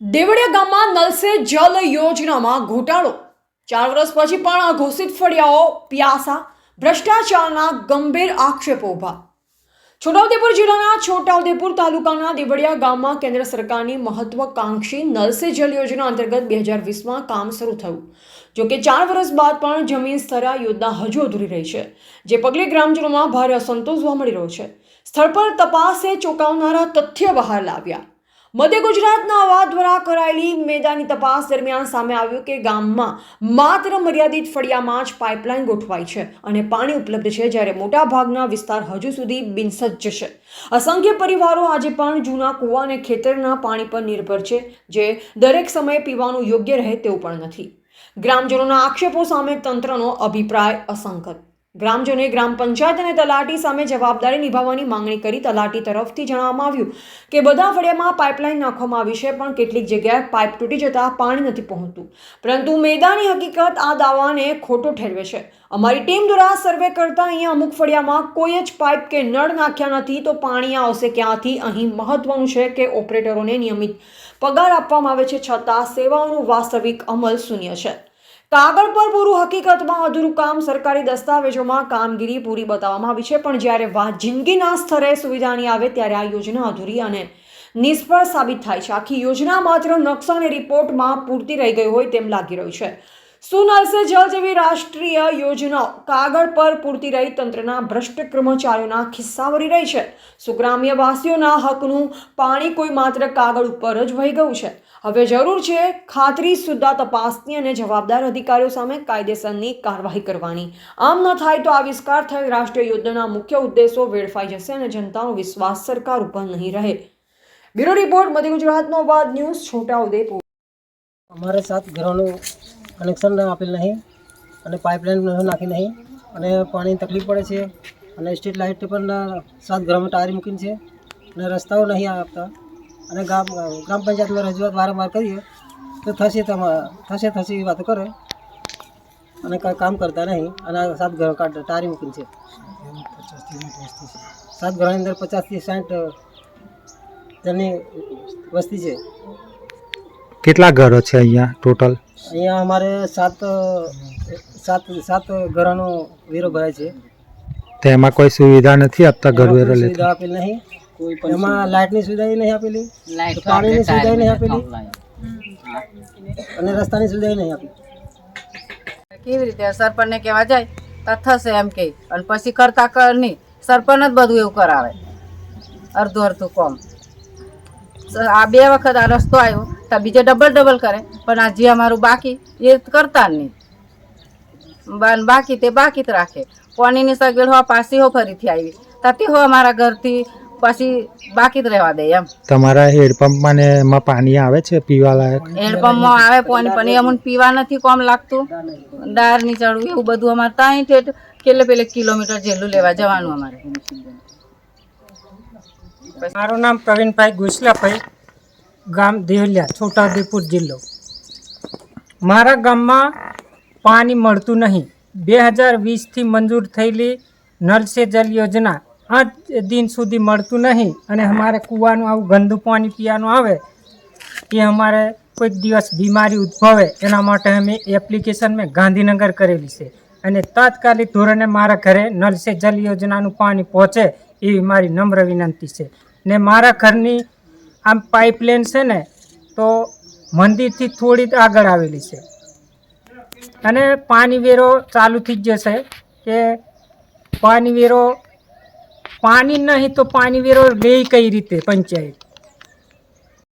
દેવળિયા ગામમાં નલ સે જલ યોજનામાં ઘોટાળો. ચાર વર્ષ પછી પણ અઘોષિત ફળિયાઓ પ્યાસા, ભ્રષ્ટાચારના ગંભીર આક્ષેપો ઊભા. છોટાઉદેપુર જિલ્લાના છોટાઉદેપુર તાલુકાના દેવળિયા ગામમાં કેન્દ્ર સરકારની મહત્વાકાંક્ષી નલ સે જલ યોજના અંતર્ગત બે હજાર વીસમાં કામ શરૂ થયું. જોકે ચાર વર્ષ બાદ પણ જમીન સ્તરા યોજના હજુ અધૂરી રહી છે, જે પગલે ગ્રામજનોમાં ભારે અસંતોષ જોવા મળી રહ્યો છે. સ્થળ પર તપાસે ચોંકાવનારા તથ્ય બહાર લાવ્યા. મધ્ય ગુજરાતના અવાજ દ્વારા કરાયેલી મેદાની તપાસ દરમિયાન સામે આવ્યું કે ગામમાં માત્ર મર્યાદિત ફળિયામાં જ પાઇપલાઇન ગોઠવાઈ છે અને પાણી ઉપલબ્ધ છે જ્યારે મોટા ભાગના વિસ્તાર હજુ સુધી બિનસજ્જ છે. અસંખ્ય પરિવારો આજે પણ જૂના કૂવા અને ખેતરના પાણી પર નિર્ભર છે, જે દરેક સમયે પીવાનું યોગ્ય રહે તેવું પણ નથી. ગ્રામજનોના આક્ષેપો સામે તંત્રનો અભિપ્રાય અસંગત. ગ્રામજનોએ ગ્રામ પંચાયત અને તલાટી સામે જવાબદારી નિભાવવાની માંગણી કરી તલાટી તરફથી જણાવવામાં આવ્યું કે બધા ફળિયામાં પાઇપલાઇન નાખવામાં આવી છે, પણ કેટલીક જગ્યાએ પાઇપ તૂટી જતા પાણી નથી પહોંચતું. પરંતુ મેદાની હકીકત આ દાવાને ખોટો ઠેરવે છે. અમારી ટીમ દ્વારા સર્વે કરતા અહીંયા અમુક ફળિયામાં કોઈ જ પાઇપ કે નળ નાખ્યા નથી, તો પાણી આવશે ક્યાંથી? અહીં મહત્વનું છે કે ઓપરેટરોને નિયમિત પગાર આપવામાં આવે છે, છતાં સેવાઓનું વાસ્તવિક અમલ શૂન્ય છે. કાગળ પર પૂરું હકીકતમાં અધૂરું કામ સરકારી દસ્તાવેજોમાં કામગીરી પૂરી બતાવવામાં આવી છે. પણ જ્યારે વાત જિંદગીના સ્તરે સુવિધાની આવે ત્યારે આ યોજના અધૂરી અને નિષ્ફળ સાબિત થાય છે. આખી યોજના માત્ર નકશા અને રિપોર્ટમાં પૂરતી રહી ગઈ હોય તેમ લાગી રહ્યું છે. શું નલ સે જલ જેવી રાષ્ટ્રીય યોજનાઓ કાગળ પર પૂરતી રહી તંત્રના ભ્રષ્ટ કર્મચારીઓના ખિસ્સા વળી રહી છે. સુગ્રામ્ય વાસીઓના હકનું પાણી કોઈ માત્ર કાગળ ઉપર જ વહી ગયું છે. હવે જરૂર છે ખાતરી સુદ્ધા તપાસની અને જવાબદાર અધિકારીઓ સામે કાયદેસરની કાર્યવાહી કરવાની. આમ ન થાય તો આવિષ્કાર થયેલ રાષ્ટ્રીય યોજનાના મુખ્ય ઉદ્દેશો વેડફાઈ જશે અને જનતાનો વિશ્વાસ સરકાર ઉપર નહીં રહે. બ્યુરો રિપોર્ટ, મધ્ય ગુજરાતનો અવાજ ન્યૂઝ છોટાઉદેપુર. અમારે સાત ઘરોનું કનેક્શન આપેલ નહીં અને પાઇપલાઇન નાખી નહીં. અને પાણીની તકલીફ પડે છે અને સ્ટ્રીટ લાઇટ પણ સાત ઘરમાં ટાયર મૂકીને છે અને રસ્તાઓ નહીં આપતા. અને ગામ, ગ્રામ પંચાયતમાં રજૂઆત વારંવાર કરીએ તો થશે તમા, થશે થશે એવી વાતો કરે. અને કામ કરતા નહીં અને સાત ઘર ટાયર મૂકીને છે. સાત ઘરની અંદર પચાસથી સાઠ જણની વસ્તી છે. કેટલા ઘરો છે અહીંયા ટોટલ અહીંયા અમારે સાત સાત સાત ઘરનો વેરો ભરાય છે. તેમાં કોઈ સુવિધા નથી આપતા ઘર વેરો લેતા? સુવિધા આપેલ નહીં. એમાં લાઇટની સુવિધા નહીં આપેલી. પાણીની સુવિધા નહીં આપેલી. અને રસ્તાની સુવિધા નહીં આપેલી. કેવી રીતે? સરપંચને કહેવા જાય તો થશે એમ કે. અને પછી કરતા કર નહીં. સરપંચ જ બધું એવું કરાવે. અડધું અડધું કોમ. આ બે વખત આ રસ્તો આવ્યો. તો બીજે ડબલ ડબલ કરે. પણ આ જે અમારું બાકી એ કરતા નહીં. બાકી તે બાકી જ રાખે. પાણીની સગવડ હોવા પાછી હો ફરીથી આવી. તાતી હો અમારા ઘરથી પછી બાકી જ રહેવા દે એમ. તમારા હેડપંપમાં ને એમાં પાણી આવે છે પીવા લાયક? હેન્ડપંપમાં આવે પાણી પણ અમને પીવા નથી કોમ લાગતું. દાર નીચાડવું એવું બધું અમારે ત્યાં ઠેઠ કેટલે પેલે કિલોમીટર જેટલું લેવા જવાનું અમારે. મારું નામ પ્રવીણભાઈ ગુસલાભાઈ, ગામ દેવલિયા છોટાઉદેપુર જિલ્લો. મારા ગામમાં પાણી મળતું નહીં. બે હજાર વીસથી મંજૂર થયેલી નળ સે જલ યોજના આજ દિન સુધી મળતું નહીં અને અમારે કૂવાનું આવું ગંદુ પાણી પીવાનું આવે, એ અમારે કોઈક દિવસ બીમારી ઉદ્ભવે, એના માટે અમે એપ્લિકેશન મેં ગાંધીનગર કરેલી છે. અને તાત્કાલિક ધોરણે મારા ઘરે નળ સે જલ યોજનાનું પાણી પહોંચે, એવી મારી નમ્ર વિનંતી છે. ને મારા ઘરની આમ પાઇપલાઇન છે ને, તો મંદિરથી થોડી આગળ આવેલી છે. અને પાણી વેરો ચાલુ થઈ જશે કે પાણી વેરો, પાણી નહીં તો પાણી વેરો લે કઈ રીતે પંચાયત?